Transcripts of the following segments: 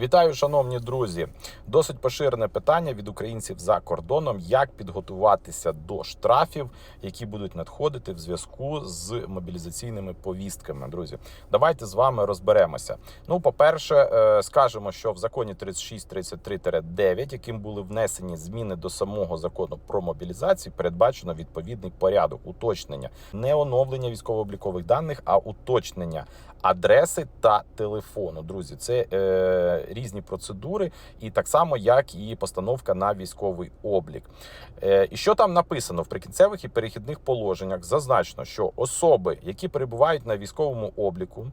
Вітаю, шановні друзі! Досить поширене питання від українців за кордоном, як підготуватися до штрафів, які будуть надходити в зв'язку з мобілізаційними повістками. Друзі, давайте з вами розберемося. Ну, по-перше, е, скажемо, що в законі 3633-9, яким були внесені зміни до самого закону про мобілізацію, передбачено відповідний порядок уточнення не оновлення військово-облікових даних, а уточнення адреси та телефону. Друзі, це е, різні процедури, і так само, як і постановка на військовий облік. Е, і що там написано в прикінцевих і перехідних положеннях? Зазначено, що особи, які перебувають на військовому обліку,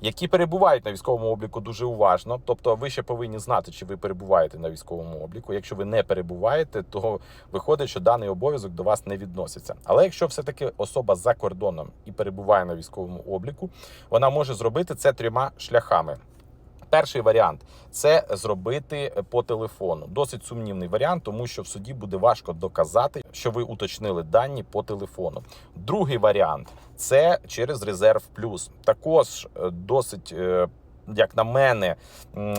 які перебувають на військовому обліку дуже уважно, тобто ви ще повинні знати, чи ви перебуваєте на військовому обліку. Якщо ви не перебуваєте, то виходить, що даний обов'язок до вас не відноситься. Але якщо все-таки особа за кордоном і перебуває на військовому обліку, вона може зробити це трьома шляхами. Перший варіант це зробити по телефону. Досить сумнівний варіант, тому що в суді буде важко доказати, що ви уточнили дані по телефону. Другий варіант це через резерв плюс. Також е, досить. е, Як на мене,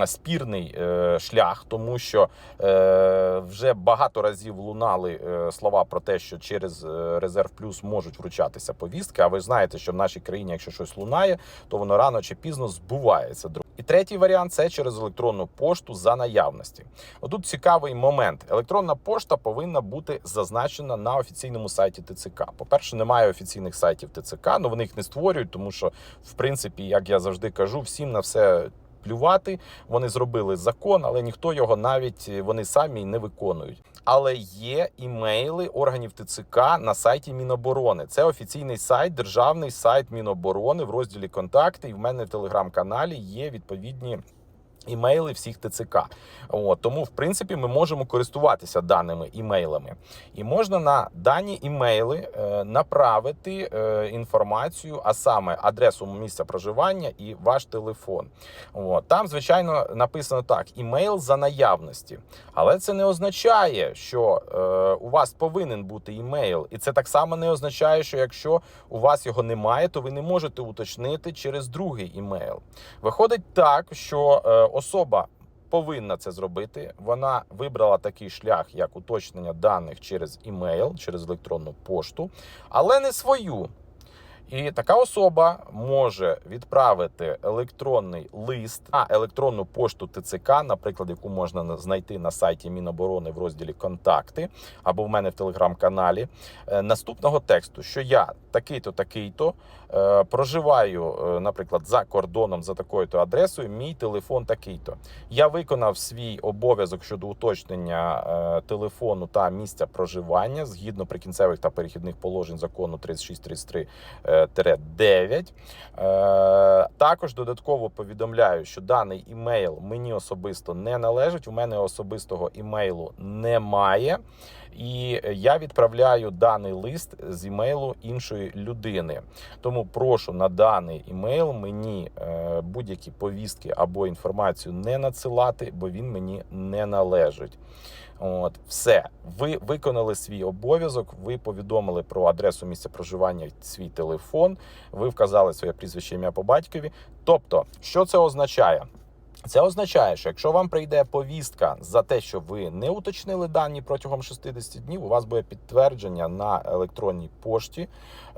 спірний е, шлях, тому що е, вже багато разів лунали е, слова про те, що через е, резерв плюс можуть вручатися повістки. А ви знаєте, що в нашій країні, якщо щось лунає, то воно рано чи пізно збувається. І третій варіант це через електронну пошту за наявності. Отут цікавий момент. Електронна пошта повинна бути зазначена на офіційному сайті ТЦК. По-перше, немає офіційних сайтів ТЦК, але вони їх не створюють, тому що, в принципі, як я завжди кажу, всім на все. Плювати вони зробили закон, але ніхто його навіть вони самі не виконують. Але є імейли органів ТЦК на сайті Міноборони. Це офіційний сайт, державний сайт Міноборони в розділі Контакти. І в мене в телеграм-каналі є відповідні. Імейли всіх ТЦК, От, тому в принципі ми можемо користуватися даними імейлами, і можна на дані імейли е, направити е, інформацію, а саме адресу місця проживання і ваш телефон. От, там, звичайно, написано так: імейл за наявності, але це не означає, що е, у вас повинен бути імейл, і це так само не означає, що якщо у вас його немає, то ви не можете уточнити через другий імейл. Виходить так, що е, особа повинна це зробити. Вона вибрала такий шлях, як уточнення даних через імейл, через електронну пошту, але не свою. І така особа може відправити електронний лист на електронну пошту ТЦК, наприклад, яку можна знайти на сайті Міноборони в розділі Контакти або в мене в телеграм-каналі. е, Наступного тексту, що я такий-то, такий-то е, проживаю, е, наприклад, за кордоном за такою-то адресою. Мій телефон такий-то. Я виконав свій обов'язок щодо уточнення телефону та місця проживання згідно прикінцевих та перехідних положень закону 3633 е, 9. Е, Також додатково повідомляю, що даний імейл мені особисто не належить. У мене особистого імейлу немає. І я відправляю даний лист з імейлу іншої людини. Тому прошу на даний імейл мені е, будь-які повістки або інформацію не надсилати, бо він мені не належить. От, все, ви виконали свій обов'язок. Ви повідомили про адресу місця проживання, свій телефон. Ви вказали своє прізвище ім'я по батькові. Тобто, що це означає? Це означає, що якщо вам прийде повістка за те, що ви не уточнили дані протягом 60 днів, у вас буде підтвердження на електронній пошті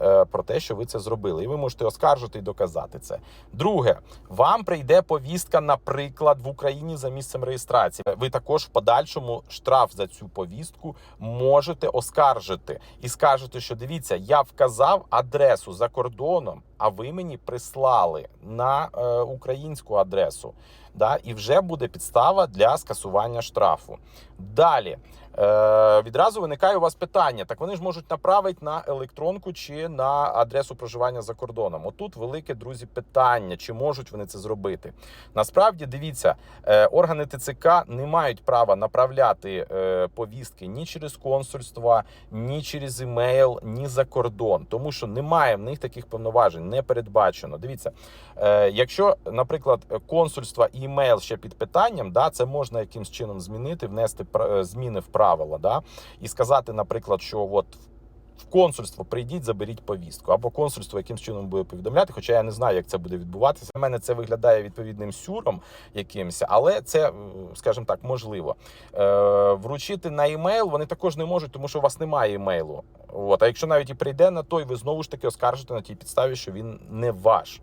е, про те, що ви це зробили, і ви можете оскаржити і доказати це. Друге, вам прийде повістка, наприклад, в Україні за місцем реєстрації. Ви також в подальшому штраф за цю повістку можете оскаржити і скажете, що дивіться, я вказав адресу за кордоном, а ви мені прислали на е, українську адресу. Да, і вже буде підстава для скасування штрафу. Далі е, відразу виникає у вас питання: так вони ж можуть направити на електронку чи на адресу проживання за кордоном. Отут велике друзі питання, чи можуть вони це зробити. Насправді дивіться, е, органи ТЦК не мають права направляти е, повістки ні через консульства, ні через імейл, ні за кордон, тому що немає в них таких повноважень, не передбачено. Дивіться, е, якщо, наприклад, консульства і імейл ще під питанням, да, це можна якимсь чином змінити, внести е, зміни в правила, да, і сказати, наприклад, що от в консульство прийдіть, заберіть повістку, або консульство якимсь чином буде повідомляти. Хоча я не знаю, як це буде відбуватися. Для мене це виглядає відповідним сюром якимось, але це, е, скажімо так, можливо. Е, вручити на емейл вони також не можуть, тому що у вас немає емейлу. От, а якщо навіть і прийде на той, ви знову ж таки оскаржите на тій підставі, що він не ваш.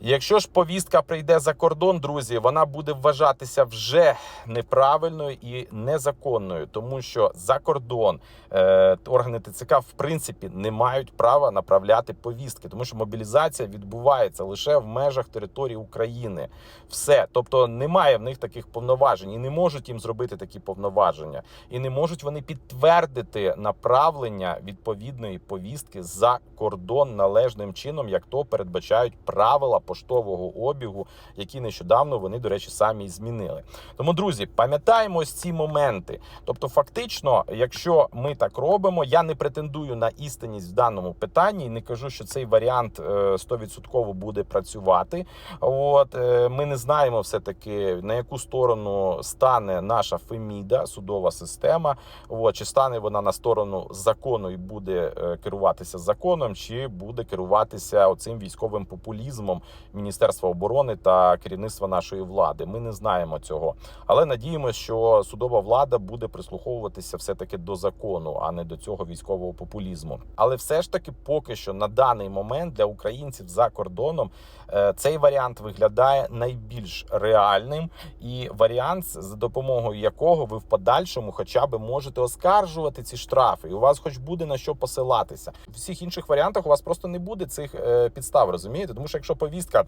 Якщо ж повістка прийде за кордон, друзі, вона буде вважатися вже неправильною і незаконною, тому що за кордон е, органи ТЦК в принципі не мають права направляти повістки, тому що мобілізація відбувається лише в межах території України. Все, тобто немає в них таких повноважень і не можуть їм зробити такі повноваження, і не можуть вони підтвердити направлення відповідної повістки за кордон належним чином, як то передбачають правила поштового обігу, які нещодавно вони, до речі, самі змінили. Тому, друзі, пам'ятаємо ось ці моменти. Тобто, фактично, якщо ми так робимо, я не претендую на істинність в даному питанні і не кажу, що цей варіант е, 100% буде працювати. От е, ми не знаємо все таки на яку сторону стане наша Феміда, судова система. От, чи стане вона на сторону закону і буде е, керуватися законом, чи буде керуватися оцим військовим популізмом Міністерства оборони та керівництва нашої влади. Ми не знаємо цього, але надіємося, що судова влада буде прислуховуватися все таки до закону, а не до цього військового популізму. Але все ж таки, поки що на даний момент для українців за кордоном е, цей варіант виглядає найбільш реальним, і варіант, за допомогою якого ви в подальшому, хоча б можете оскаржувати ці штрафи, і у вас, хоч буде на що посилатися. В всіх інших варіантах у вас просто не буде цих е, підстав, розумієте? Тому що якщо повістка.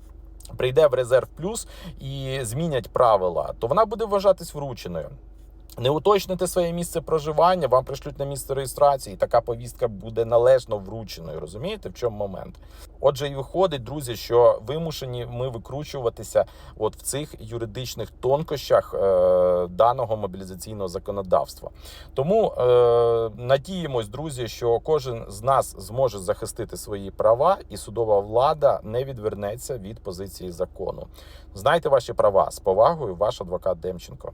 Прийде в резерв плюс і змінять правила, то вона буде вважатись врученою. Не уточните своє місце проживання, вам пришлють на місце реєстрації. і Така повістка буде належно врученою. Розумієте, в чому момент? Отже, і виходить, друзі, що вимушені ми викручуватися от в цих юридичних тонкощах е, даного мобілізаційного законодавства. Тому е, надіємось, друзі, що кожен з нас зможе захистити свої права, і судова влада не відвернеться від позиції закону. Знайте ваші права з повагою, ваш адвокат Демченко.